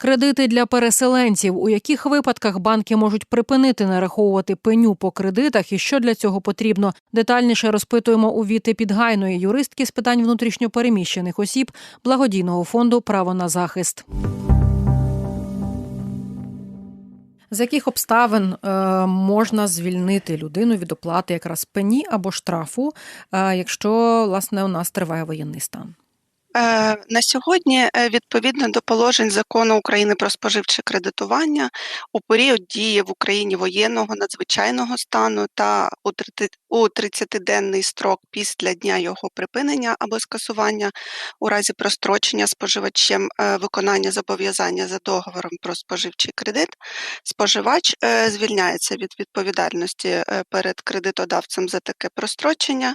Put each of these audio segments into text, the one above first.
Кредити для переселенців. У яких випадках банки можуть припинити нараховувати пеню по кредитах і що для цього потрібно? Детальніше розпитуємо у Віти Підгайної, юристки з питань внутрішньопереміщених осіб благодійного фонду Право на захист. З яких обставин е, можна звільнити людину від оплати якраз пені або штрафу, е, якщо власне у нас триває воєнний стан? Е, На сьогодні, е, відповідно до положень закону України про споживче кредитування, у період дії в Україні воєнного надзвичайного стану та у 30 у 30-денний строк після дня його припинення або скасування у разі прострочення споживачем е, виконання зобов'язання за договором про споживчий кредит, споживач звільняється від відповідальності перед кредитодавцем за таке прострочення,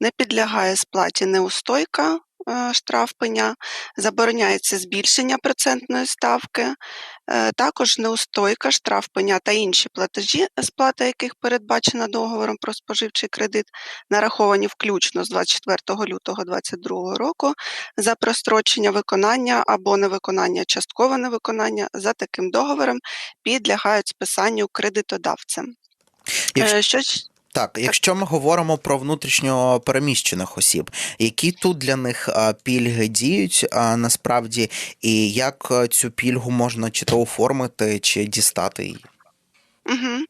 не підлягає сплаті неустойка е, штраф пеня, забороняється збільшення процентної ставки, е, також неустойка, штраф пеня та інші платежі, сплата яких передбачена договором про споживчий кредит, нараховані включно з 24 лютого 2022 року за прострочення виконання або невиконання, часткове невиконання за таким договором підлягають списанню кредитодавцем. Якщо, Е, Що так, якщо ми говоримо про внутрішньо переміщених осіб, які тут для них пільги діють насправді, і як цю пільгу можна чи то оформити, чи дістати її? Угу.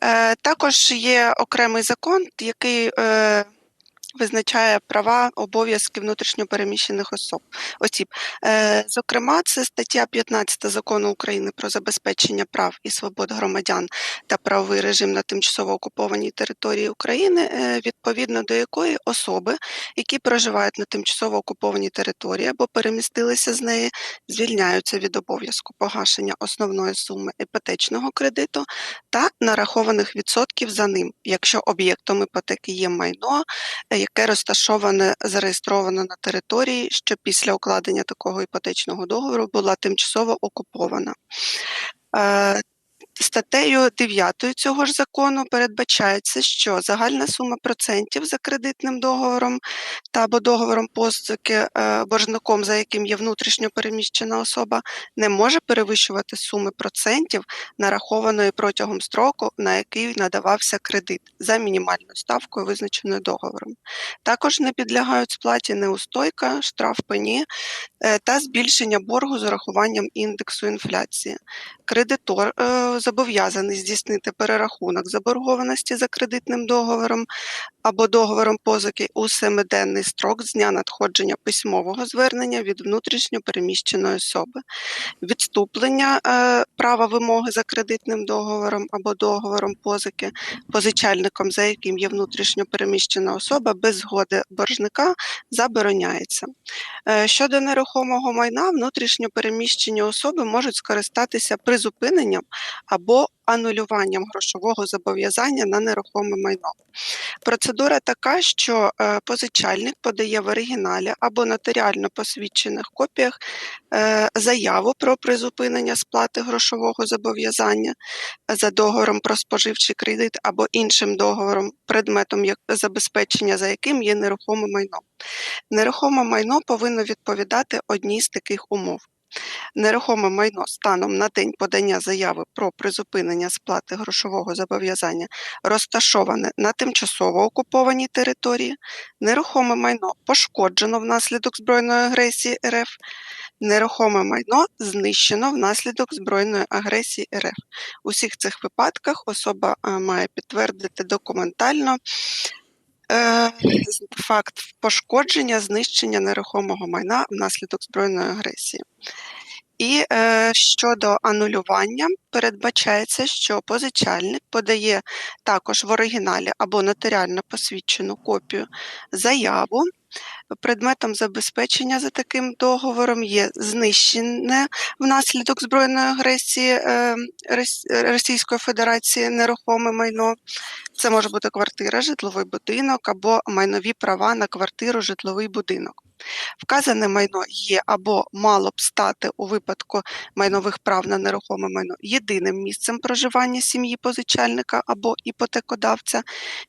Е, також є окремий закон, який е, визначає права, обов'язки внутрішньопереміщених особ, осіб. Е, зокрема, це стаття 15 закону України про забезпечення прав і свобод громадян та правовий режим на тимчасово окупованій території України, е, відповідно до якої особи, які проживають на тимчасово окупованій території або перемістилися з неї, звільняються від обов'язку погашення основної суми іпотечного кредиту та нарахованих відсотків за ним, якщо об'єктом іпотеки є майно, е, яке розташоване зареєстровано на території, що після укладення такого іпотечного договору була тимчасово окупована. Статтею 9 цього ж закону передбачається, що загальна сума процентів за кредитним договором та або договором позики е, боржником, за яким є внутрішньо переміщена особа, не може перевищувати суми процентів, нарахованої протягом строку, на який надавався кредит за мінімальною ставкою, визначеною договором. Також не підлягають сплаті неустойка, штраф пені е, та збільшення боргу з урахуванням індексу інфляції. Кредитор е, зобов'язаний здійснити перерахунок заборгованості за кредитним договором або договором позики у семиденний строк з дня надходження письмового звернення від внутрішньо переміщеної особи, відступлення е, права вимоги за кредитним договором або договором позики, позичальником, за яким є внутрішньо переміщена особа, без згоди боржника забороняється. Е, Щодо нерухомого майна, внутрішньо переміщені особи можуть скористатися призупиненням або анулюванням грошового зобов'язання на нерухоме майно. Процедура така, що е, позичальник подає в оригіналі або нотаріально посвідчених копіях е, заяву про призупинення сплати грошового зобов'язання за договором про споживчий кредит або іншим договором, предметом забезпечення за яким є нерухоме майно. Нерухоме майно повинно відповідати одній з таких умов. Нерухоме майно станом на день подання заяви про призупинення сплати грошового зобов'язання розташоване на тимчасово окупованій території, нерухоме майно пошкоджено внаслідок збройної агресії РФ, нерухоме майно знищено внаслідок збройної агресії РФ. У всіх цих випадках особа е, має підтвердити документально факт пошкодження, знищення нерухомого майна внаслідок збройної агресії. І е, щодо анулювання, передбачається, що позичальник подає також в оригіналі або нотаріально посвідчену копію заяву. Предметом забезпечення за таким договором є знищене внаслідок збройної агресії е, Російської Федерації нерухоме майно. Це може бути квартира, житловий будинок або майнові права на квартиру, житловий будинок. Вказане майно є або мало б стати у випадку майнових прав на нерухоме майно єдиним місцем проживання сім'ї позичальника або іпотекодавця.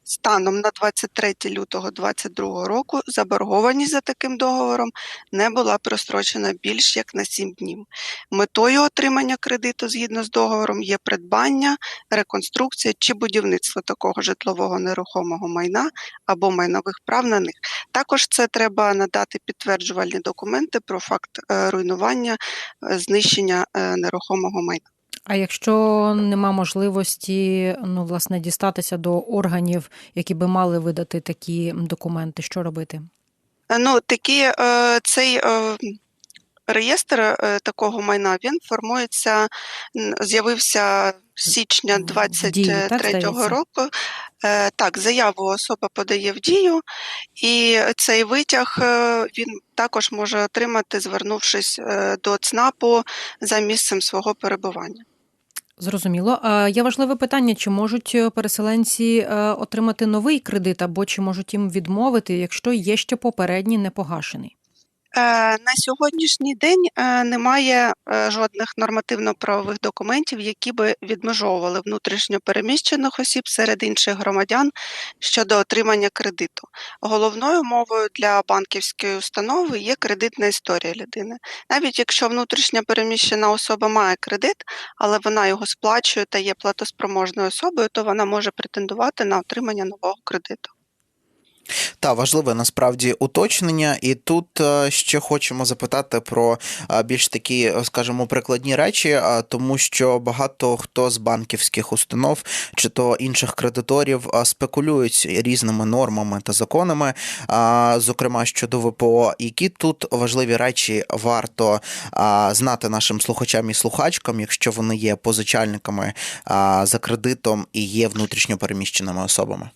Станом на 23 лютого 2022 року заборгованість за таким договором не була прострочена більш як на 7 днів. Метою отримання кредиту згідно з договором є придбання, реконструкція чи будівництво такого житлового нерухомого майна або майнових прав на них. Також це треба надати підтверджувальні документи про факт е, руйнування, е, знищення е, нерухомого майна. А якщо нема можливості ну, власне, дістатися до органів, які би мали видати такі документи, що робити? Ну, такі, цей реєстр такого майна він формується, з'явився січня В дії, 23 здається? року. Е, Так, заяву особа подає в дію, і цей витяг е, він також може отримати, звернувшись е, до ЦНАПу за місцем свого перебування. Зрозуміло. Є важливе питання: чи можуть переселенці отримати новий кредит, або чи можуть їм відмовити, якщо є ще попередній непогашений? Е, На сьогоднішній день е, немає е, жодних нормативно-правових документів, які би відмежовували внутрішньо переміщених осіб серед інших громадян щодо отримання кредиту. Головною мовою для банківської установи є кредитна історія людини. Навіть якщо внутрішньо переміщена особа має кредит, але вона його сплачує та є платоспроможною особою, то вона може претендувати на отримання нового кредиту. Та важливе насправді уточнення, і тут е, ще хочемо запитати про е, більш такі, е, скажімо, прикладні речі, тому що багато хто з банківських установ чи то інших кредиторів спекулюють різними нормами та законами, зокрема щодо ВПО. Які тут важливі речі варто знати нашим слухачам і слухачкам, якщо вони є позичальниками за кредитом і є внутрішньо переміщеними особами?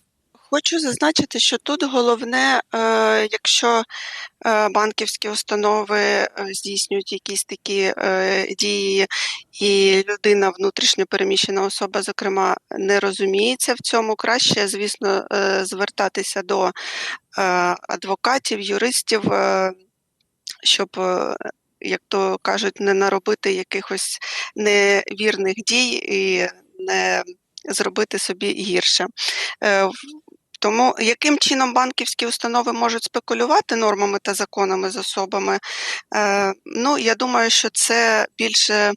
Хочу зазначити, що тут головне, е, якщо е, банківські установи е, здійснюють якісь такі дії, і людина, внутрішньо переміщена особа, зокрема, не розуміється в цьому, краще, звісно, звертатися до адвокатів, юристів, щоб. Як то кажуть, не наробити якихось невірних дій і не зробити собі гірше. Тому яким чином банківські установи можуть спекулювати нормами та законами з особами? Е, ну, я думаю, що це більше е,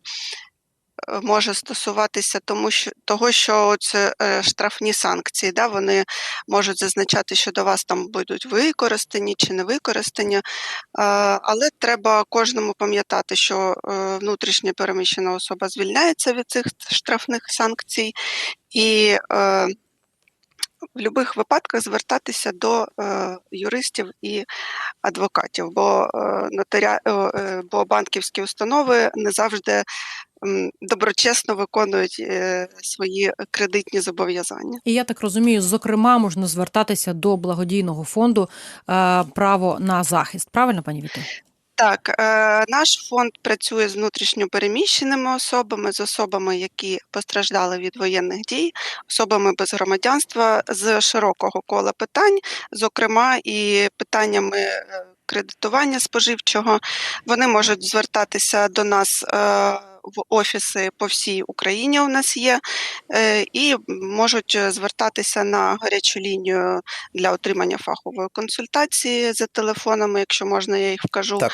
може стосуватися тому, що, того, що це штрафні санкції. Да? Вони можуть зазначати, що до вас там будуть використані чи не використані. Е, але треба кожному пам'ятати, що внутрішньо переміщена особа звільняється від цих штрафних санкцій. І в будь-яких випадках звертатися до е, юристів і адвокатів, бо, е, нотаря... е, е, бо банківські установи не завжди м, доброчесно виконують е, свої кредитні зобов'язання. І я так розумію, зокрема, можна звертатися до благодійного фонду е, право на захист. Правильно, пані Віто? Так, е, наш фонд працює з внутрішньо переміщеними особами, з особами, які постраждали від воєнних дій, особами без громадянства з широкого кола питань, зокрема і питаннями е, кредитування споживчого. Вони можуть звертатися до нас е, в офіси по всій Україні. У нас є, е, і можуть звертатися на гарячу лінію для отримання фахової консультації за телефонами, якщо можна, я їх вкажу. Так.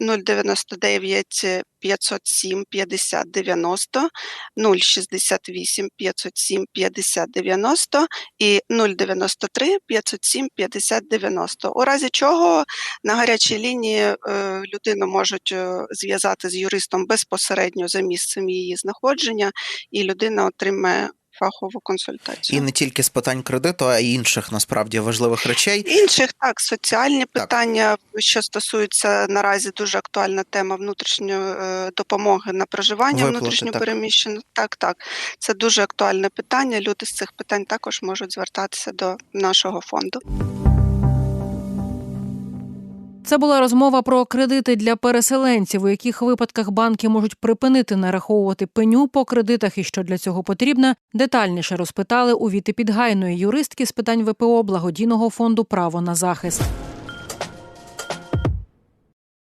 А, 099 507 50 90, 068 507 50 90 і 093 507 50 90. У разі чого на гарячій лінії е, людину можуть е, зв'язати з юристом безпосередньо за місцем її знаходження, і людина отримає фахову консультацію. І не тільки з питань кредиту, а й інших насправді важливих речей. Інших так, соціальні Так. питання, що стосуються наразі дуже актуальна тема внутрішньої е, допомоги на проживання внутрішньо переміщено. Так, так. Це дуже актуальне питання. Люди з цих питань також можуть звертатися до нашого фонду. Це була розмова про кредити для переселенців, у яких випадках банки можуть припинити нараховувати пеню по кредитах і що для цього потрібно. Детальніше розпитали у Віти Підгайної юристки з питань ВПО благодійного фонду Право на захист.